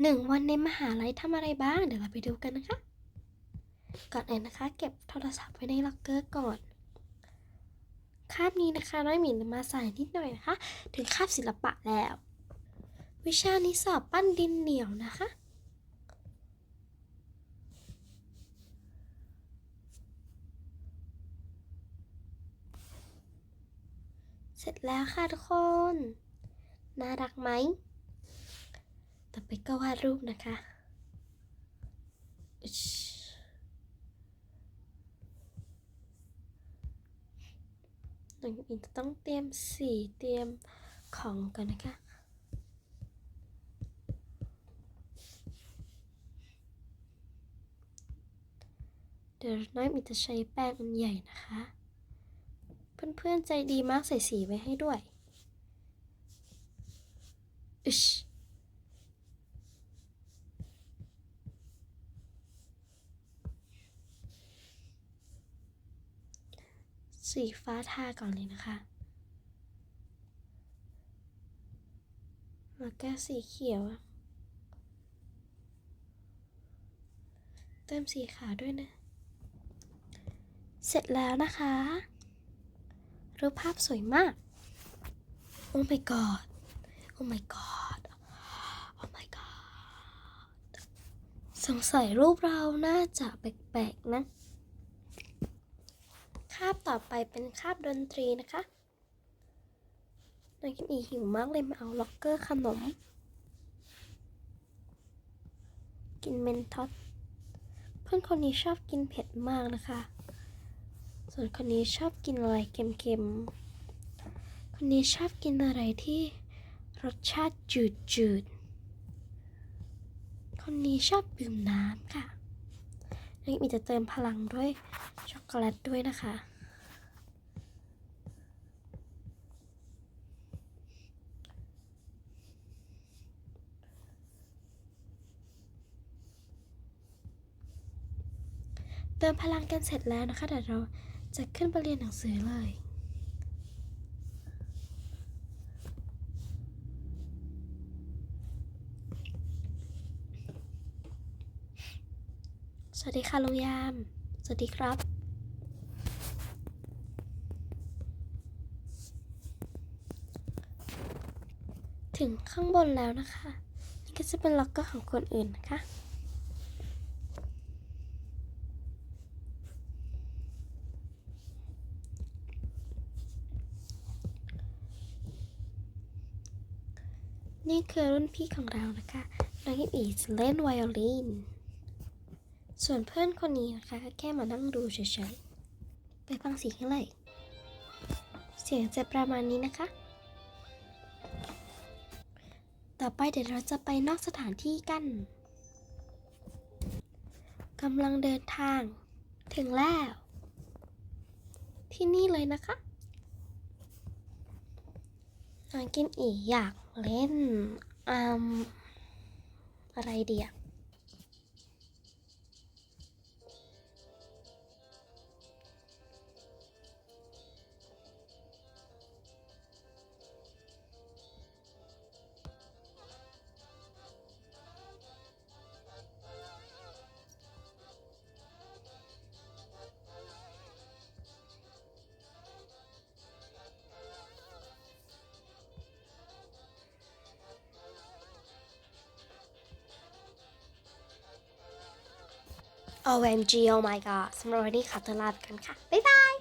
หนึ่งวันในมหาลัยทำอะไรบ้าง เดี๋ยวเราไปดูกันนะคะ ก่อนอื่นนะคะ เก็บโทรศัพท์ไว้ในล็อกเกอร์ก่อน คาบนี้นะคะน้อยหมินมาใสายนิดหน่อยนะคะ ถึงคาบศิลปะแล้ว วิชานี้สอบปั้นดินเหนียวนะคะ เสร็จแล้วค่ะทุกคน น่ารักไหม ต่อไปก็วาดรูปนะคะหนึ่งอินจะต้องเตรียมสีเตรียมของก่อนนะคะเดี๋ยวน้อยมิจะใช้แป้งอันใหญ่นะคะ เพื่อนๆใจดีมากใส่สีไว้ให้ด้วยอึช สีฟ้าทาก่อนเลยนะคะ แล้วก็สีเขียว เติมสีขาวด้วยนะ เสร็จแล้วนะคะ รูปภาพสวยมาก โอ้ my god โอ้ my god โอ้ my god สงสัยรูปเราน่าจะแปลกๆนะ คาบต่อไปเป็นคาบดนตรีนะคะน้องกินอีหิวมากเลยมาเอาล็อกเกอร์ขนม กินเมนทอสเพื่อนคนนี้ชอบกินเผ็ดมากนะคะ ส่วนคนนี้ชอบกินอะไรเค็มๆ คนนี้ชอบกินอะไรที่รสชาติจืดๆ คนนี้ชอบดื่มน้ำค่ะนี่มีจะเติมพลังด้วย อกโกแลตด้วยนะคะ เติมพลังกันเสร็จแล้วนะคะ เดี๋ยวเราจะขึ้นไปเรียนหนังสือเลยสวัสดีค่ะลุงยาม สวัสดีครับ ถึงข้างบนแล้วนะคะ นี่ก็จะเป็นล็อกเกอร์ของคนอื่นนะคะ นี่คือรุ่นพี่ของเรานะคะน้องยิปอีจะเล่นไวโอลิน ส่วนเพื่อนคนนี้นะคะก็แค่มานั่งดูเฉยๆ ไปฟังเสียงกันเลย เสียงจะประมาณนี้นะคะ ต่อไปเดี๋ยวเราจะไปนอกสถานที่กันกำลังเดินทาง ถึงแล้ว ที่นี่เลยนะคะนางกินอีอยากเล่นอืมอะไรเดีย OMG oh my god สำหรับวันนี้ขอตัวลาไปกันค่ะ บ๊ายบาย